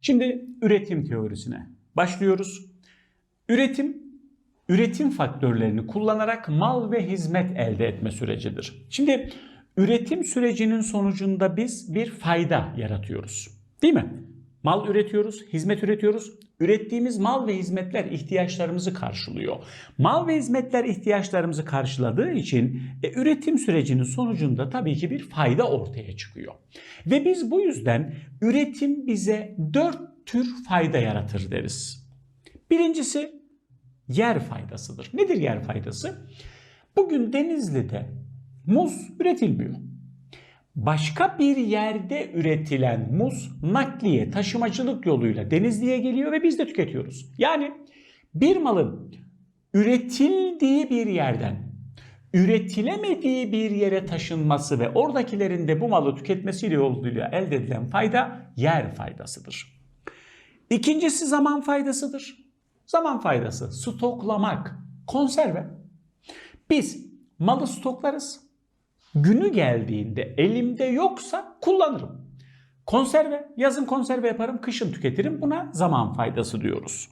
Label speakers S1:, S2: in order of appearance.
S1: Şimdi üretim teorisine başlıyoruz. Üretim, üretim faktörlerini kullanarak mal ve hizmet elde etme sürecidir. Şimdi üretim sürecinin sonucunda biz bir fayda yaratıyoruz. Değil mi? Mal üretiyoruz, hizmet üretiyoruz. Ürettiğimiz mal ve hizmetler ihtiyaçlarımızı karşılıyor. Mal ve hizmetler ihtiyaçlarımızı karşıladığı için e, üretim sürecinin sonucunda tabii ki bir fayda ortaya çıkıyor. Ve biz bu yüzden üretim bize dört tür fayda yaratır deriz. Birincisi yer faydasıdır. Nedir yer faydası? Bugün Denizli'de muz üretilmiyor. Başka bir yerde üretilen muz nakliye, taşımacılık yoluyla Denizli'ye geliyor ve biz de tüketiyoruz. Yani bir malın üretildiği bir yerden üretilemediği bir yere taşınması ve oradakilerin de bu malı tüketmesiyle yoluyla elde edilen fayda yer faydasıdır. İkincisi zaman faydasıdır. Zaman faydası stoklamak, konserve. Biz malı stoklarız. Günü geldiğinde elimde yoksa kullanırım. Konserve, yazın konserve yaparım, kışın tüketirim. Buna zaman faydası diyoruz.